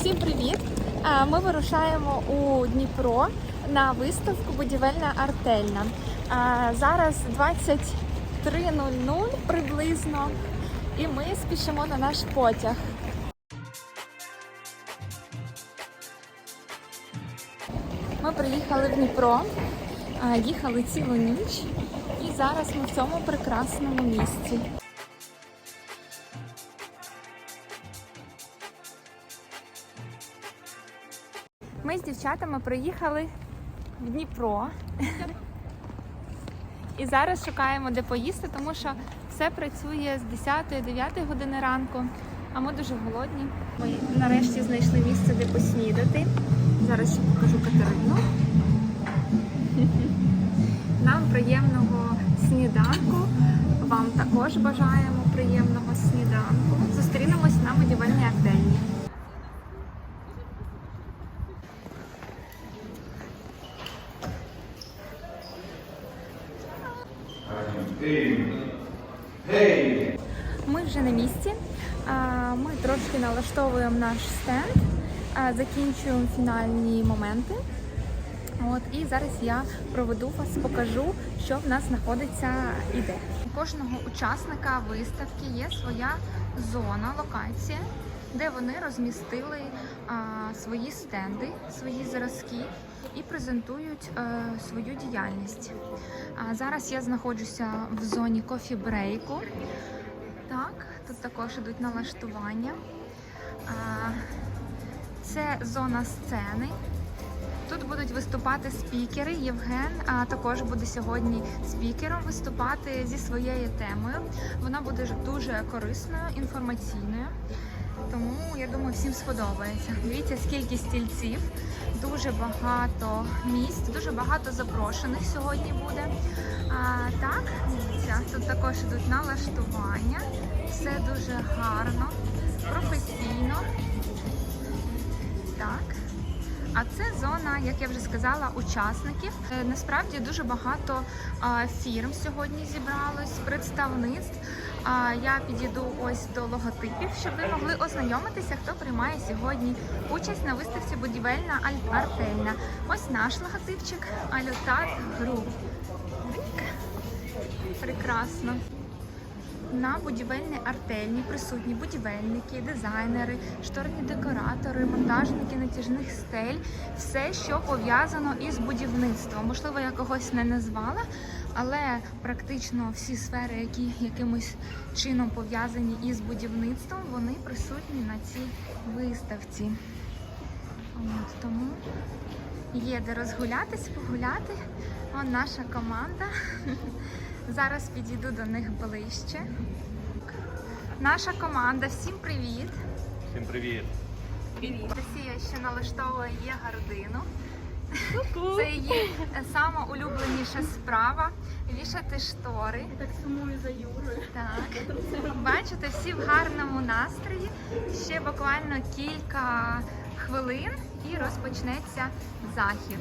Всім привіт! Ми вирушаємо у Дніпро на виставку Будівельна артельна. Зараз 23.00 приблизно, і ми спішимо на наш потяг. Ми приїхали в Дніпро, їхали цілу ніч, і зараз ми в цьому прекрасному місці. Ми з дівчатами приїхали в Дніпро. І зараз шукаємо, де поїсти, тому що все працює з 10-9 години ранку, а ми дуже голодні. Ми нарешті знайшли місце, де поснідати. Зараз ще покажу Катерину. Нам приємного сніданку. Вам також бажаємо приємного сніданку. Зустрінемось на будівельній артельні. Ми вже на місці. Ми трошки налаштовуємо наш стенд, закінчуємо фінальні моменти. От і зараз я проведу вас, покажу, що в нас знаходиться і де. У кожного учасника виставки є своя зона, локація, де вони розмістили а, свої стенди, свої зразки і презентують е, свою діяльність. А зараз я знаходжуся в зоні кофі-брейку. Так, тут також ідуть налаштування. Це зона сцени. Тут будуть виступати спікери. Євген також буде сьогодні спікером виступати зі своєю темою. Вона буде дуже корисною, інформаційною. Тому я думаю, всім сподобається. Дивіться, скільки стільців, дуже багато місць, дуже багато запрошених сьогодні буде. А, так, дивіться, тут також ідуть налаштування. Все дуже гарно, професійно. Так. А це зона, як я вже сказала, учасників. Е, Насправді дуже багато фірм сьогодні зібралось, представництв. Я підійду ось до логотипів, щоб ви могли ознайомитися, хто приймає сьогодні участь на виставці будівельна аль- артельна. Ось наш логотипчик Алютат Груп. Прекрасно. На будівельній артельні присутні будівельники, дизайнери, шторні декоратори, монтажники натяжних стель, все, що пов'язано із будівництвом. Можливо, я когось не назвала, але практично всі сфери, які якимось чином пов'язані із будівництвом, вони присутні на цій виставці. От, тому є де розгулятись, погуляти. Вон наша команда. Зараз підійду до них ближче. Наша команда, всім привіт! Всім привіт! Росія ще налаштовує є гардину. Це її сама улюбленіша справа вішати штори. Так сумую за Юрою. Так. Бачите, всі в гарному настрої. Ще буквально кілька хвилин і розпочнеться захід.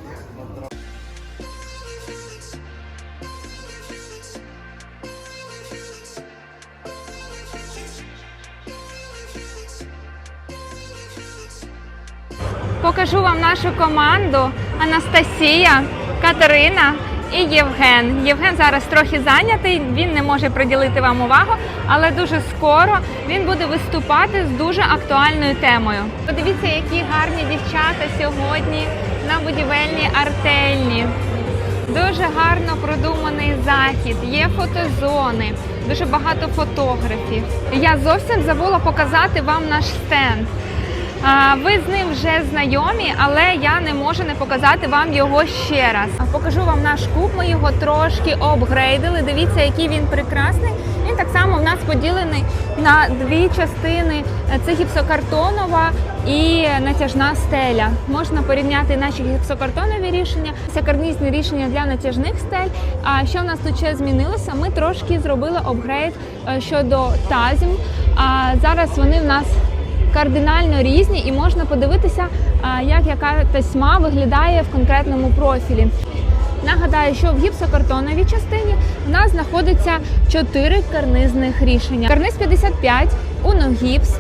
Покажу вам нашу команду Анастасія, Катерина і Євген. Євген зараз трохи зайнятий, він не може приділити вам увагу, але дуже скоро він буде виступати з дуже актуальною темою. Подивіться, які гарні дівчата сьогодні на будівельній артельні. Дуже гарно продуманий захід, є фотозони, дуже багато фотографів. Я зовсім забула показати вам наш стенд. Ви з ним вже знайомі, але я не можу не показати вам його ще раз. Покажу вам наш куб. Ми його трошки обгрейдили. Дивіться, який він прекрасний. Він так само в нас поділений на дві частини: це гіпсокартонова і натяжна стеля. Можна порівняти наші гіпсокартонові рішення, це карнізні рішення для натяжних стель. А що в нас тут ще змінилося? Ми трошки зробили апгрейд е, щодо тазів. А зараз вони в нас кардинально різні, і можна подивитися, як яка тасьма виглядає в конкретному профілі. Нагадаю, що в гіпсокартоновій частині в нас знаходиться чотири карнизних рішення: карниз 55, уногіпс,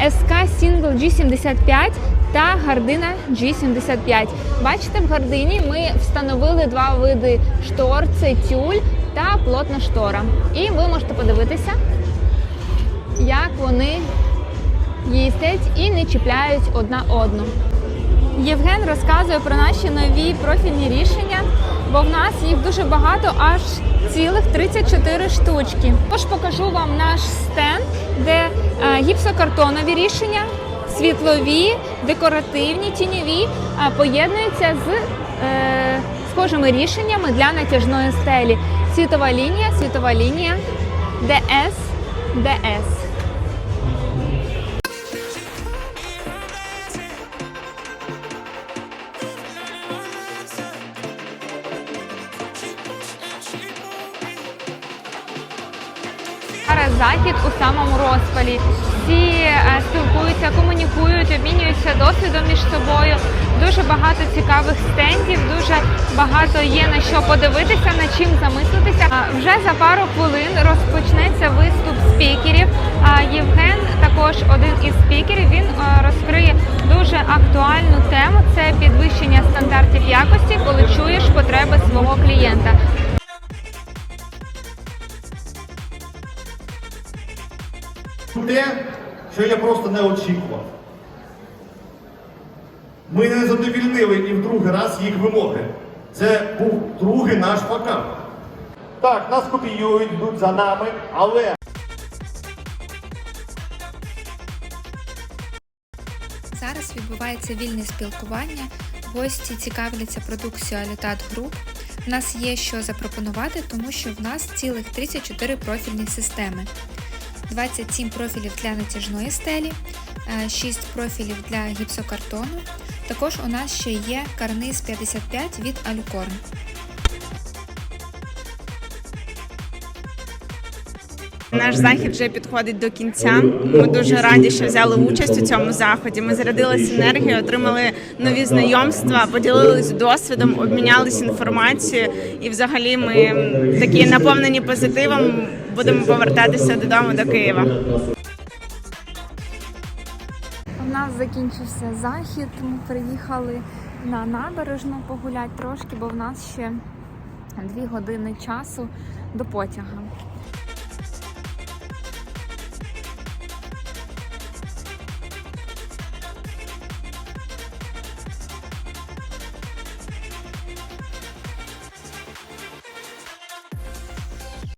е, SK Single G75 та гардина G75. Бачите, в гардині ми встановили два види штор: це тюль та плотна штора. І ви можете подивитися, як вони їздять і не чіпляють одна одну. Євген розказує про наші нові профільні рішення, бо в нас їх дуже багато, аж цілих 34 штучки. Тож покажу вам наш стенд, де е, гіпсокартонові рішення, світлові, декоративні, тіньові е, поєднуються з е, схожими рішеннями для натяжної стелі. Світова лінія, світова лінія, ДС, ДС. Зараз захід у самому розпалі. Всі е, спілкуються, комунікують, обмінюються досвідом між собою. Дуже багато цікавих стендів, дуже багато є на що подивитися, над чим замислитися. Вже за пару хвилин розпочнеться виступ спікерів. Євген також один із спікерів. Він е, розкриє дуже актуальну тему. Це підвищення стандартів якості, коли чуєш потреби свого клієнта. Те, що я просто не очікував. Ми не задовільнили і в другий раз їх вимоги. Це був другий наш факап. Так, нас копіюють, йдуть за нами, але Зараз відбувається вільне спілкування. Гості цікавляться продукцією Алютат Груп. У нас є що запропонувати, тому що в нас цілих 34 профільні системи. 27 профілів для натяжної стелі, 6 профілів для гіпсокартону. Також у нас ще є карниз 55 від Алюкорн. Наш захід вже підходить до кінця. Ми дуже раді, що взяли участь у цьому заході. Ми зарядилися енергією, отримали нові знайомства, поділилися досвідом, обмінялися інформацією. І, взагалі, ми такі наповнені позитивом. Будемо повертатися додому до Києва. У нас закінчився захід. Ми приїхали на набережну погуляти трошки, бо в нас ще дві години часу до потяга.